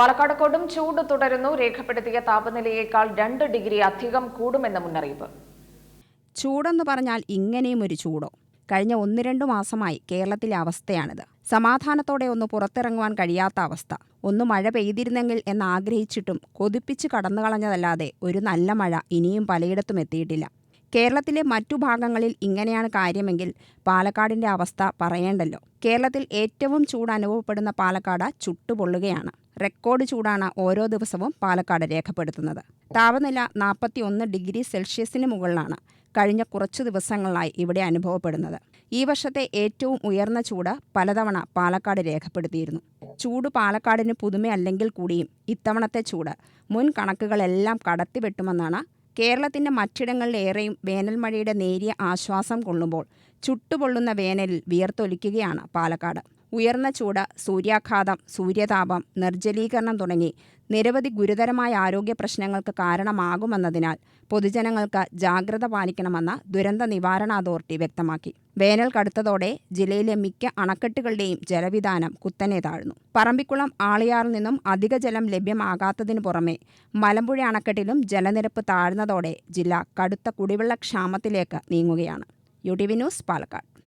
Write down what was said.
പാലക്കാട് കൊടും ചൂട് തുടരുന്നു. രേഖപ്പെടുത്തിയ താപനിലയേക്കാൾ രണ്ട് ഡിഗ്രി അധികം കൂടുമെന്ന മുന്നറിയിപ്പ്. ചൂടെന്ന് പറഞ്ഞാൽ ഇങ്ങനെയും ഒരു ചൂടോ? കഴിഞ്ഞ ഒന്ന് രണ്ടു മാസമായി കേരളത്തിലെ അവസ്ഥയാണിത്. സമാധാനത്തോടെ ഒന്ന് പുറത്തിറങ്ങുവാൻ കഴിയാത്ത അവസ്ഥ. ഒന്ന് മഴ പെയ്തിരുന്നെങ്കിൽ എന്ന് ആഗ്രഹിച്ചിട്ടും കൊതിപ്പിച്ച് കടന്നു കളഞ്ഞതല്ലാതെ ഒരു നല്ല മഴ ഇനിയും പലയിടത്തും എത്തിയിട്ടില്ല. കേരളത്തിലെ മറ്റു ഭാഗങ്ങളിൽ ഇങ്ങനെയാണ് കാര്യമെങ്കിൽ പാലക്കാടിന്റെ അവസ്ഥ പറയേണ്ടല്ലോ. കേരളത്തിൽ ഏറ്റവും ചൂട് അനുഭവപ്പെടുന്ന പാലക്കാട് ചുട്ടുപൊള്ളുകയാണ്. റെക്കോർഡ് ചൂടാണ് ഓരോ ദിവസവും പാലക്കാട് രേഖപ്പെടുത്തുന്നത്. താപനില നാൽപ്പത്തി ഒന്ന് ഡിഗ്രി സെൽഷ്യസിന് മുകളിലാണ് കഴിഞ്ഞ കുറച്ചു ദിവസങ്ങളിലായി ഇവിടെ അനുഭവപ്പെടുന്നത്. ഈ വർഷത്തെ ഏറ്റവും ഉയർന്ന ചൂട് പലതവണ പാലക്കാട് രേഖപ്പെടുത്തിയിരുന്നു. ചൂട് പാലക്കാടിന് പുതുമയല്ലെങ്കിൽ കൂടിയും ഇത്തവണത്തെ ചൂട് മുൻ കണക്കുകളെല്ലാം കടത്തിവെട്ടുമെന്നാണ് കേരളത്തിന്റെ മറ്റിടങ്ങളിലേറെയും വേനൽ മഴയുടെ നേരിയ ആശ്വാസം കൊള്ളുമ്പോൾ ചുട്ടുപൊള്ളുന്ന വേനലിൽ വിയർത്തൊലിക്കുകയാണ് പാലക്കാട്. ഉയർന്ന ചൂട് സൂര്യാഘാതം സൂര്യതാപം നിർജലീകരണം തുടങ്ങി നിരവധി ഗുരുതരമായ ആരോഗ്യ പ്രശ്നങ്ങൾക്ക് കാരണമാകുമെന്നതിനാൽ പൊതുജനങ്ങൾക്ക് ജാഗ്രത പാലിക്കണമെന്ന് ദുരന്ത നിവാരണ അതോറിറ്റി വ്യക്തമാക്കി. വേനൽ കടുത്തതോടെ ജില്ലയിലെ മിക്ക അണക്കെട്ടുകളുടെയും ജലവിധാനം കുത്തനെ താഴ്ന്നു. പറമ്പിക്കുളം ആളിയാറിൽ നിന്നും അധിക ജലം ലഭ്യമാകാത്തതിനു പുറമെ മലമ്പുഴ അണക്കെട്ടിലും ജലനിരപ്പ് താഴ്ന്നതോടെ ജില്ല കടുത്ത കുടിവെള്ള ക്ഷാമത്തിലേക്ക് നീങ്ങുകയാണ്. U T V news Palakkad.